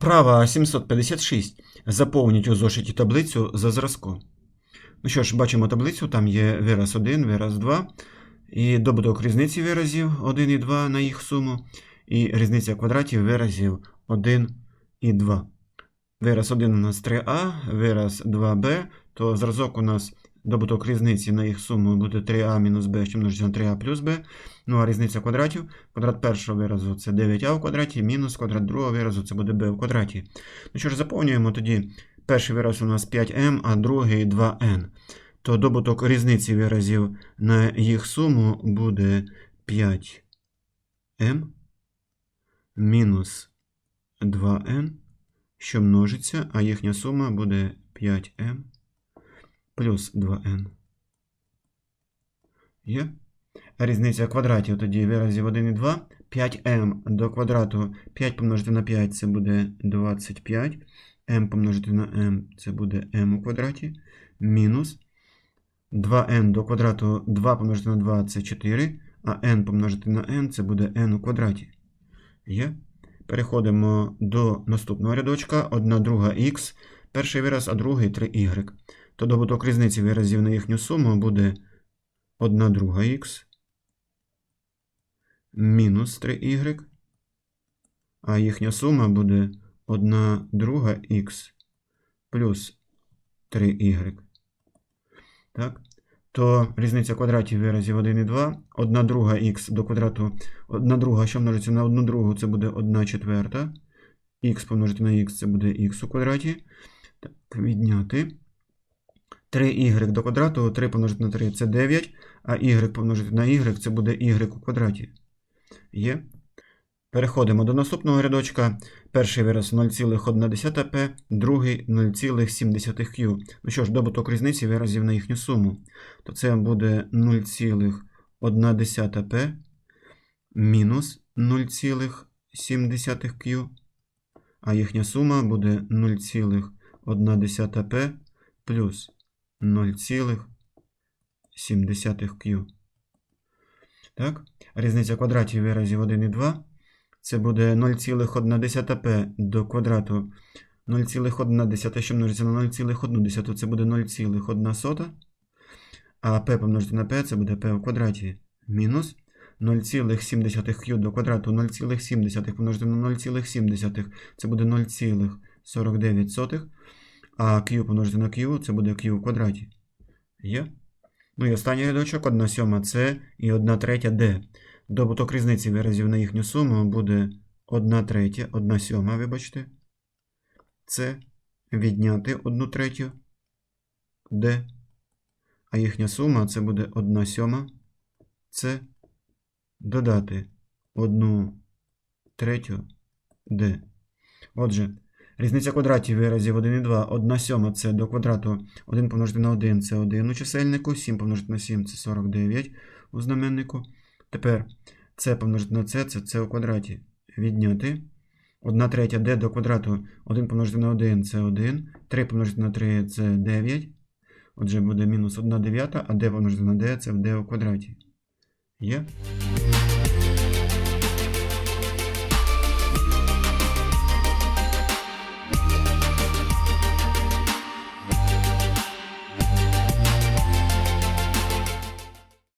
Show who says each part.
Speaker 1: Вправа 756. Заповніть у зошиті таблицю за зразком. Ну що ж, бачимо таблицю, там є вираз 1, вираз 2, і добуток різниці виразів 1 і 2 на їх суму, і різниця квадратів виразів 1 і 2. Вираз 1 у нас 3а, вираз 2b, то зразок у нас добуток різниці на їх суму буде 3а мінус b, що множиться на 3а плюс b. Ну а різниця квадратів, квадрат першого виразу це 9а в квадраті, мінус квадрат другого виразу це буде b в квадраті. Ну що ж, заповнюємо тоді перший вираз у нас 5m, а другий 2n. То добуток різниці виразів на їх суму буде 5m мінус 2n, що множиться, а їхня сума буде 5m плюс 2n. Є? Різниця квадратів тоді виразів 1 і 2. 5m до квадрату 5 помножити на 5 це буде 25. m помножити на m це буде m у квадраті. Мінус 2n до квадрату 2 помножити на 2 це 4. А n помножити на n це буде n у квадраті. Є? Переходимо до наступного рядочка. 1 друга х. Перший вираз, а другий 3y. То добуток різниці виразів на їхню суму буде 1 друга х мінус 3y, а їхня сума буде 1 друга х плюс 3y. Так? То різниця квадратів виразів 1 і 2. 1 друга х до квадрату 1 друга, що множиться на 1 другу, це буде 1 четверта. х помножити на х це буде х у квадраті. Так, відняти. 3y до квадрату, 3 помножити на 3 це 9, а y помножити на y це буде y у квадраті. Є. Переходимо до наступного рядочка. Перший вираз 0,1p, другий 0,7q. Ну що ж, добуток різниці виразів на їхню суму. То це буде 0,1p мінус 0,7q. А їхня сума буде 0,1p плюс 0,7q. Так? Різниця квадратів виразів 1 і 2. Це буде 0,1p до квадрату 0,1, що множиться на 0,1, це буде 0,1. А p помножити на p це буде p в квадраті. Мінус 0,7q до квадрату 0,7 помножити на 0,7, це буде 0,49. А q помножити на q це буде q в квадраті. Є? Ну і останній рядочок 1 сьома С і 1 третя Д. Добуток різниці виразів на їхню суму буде 1 третя, 1 сьома, вибачте. С відняти 1 третю Д. А їхня сума це буде 1 сьома С додати 1 третю Д. Отже, різниця квадратів виразів 1 і 2. 1 сьома це до квадрату 1 помножити на 1 це 1 у чисельнику, 7 помножити на 7 це 49 у знаменнику. Тепер це помножити на це, це це у квадраті. Відняти. 1 третя d до квадрату 1 помножити на 1 це 1. 3 помножити на 3 це 9. Отже, буде мінус 1 дев'ята, а d помножити на d це d у квадраті. Є?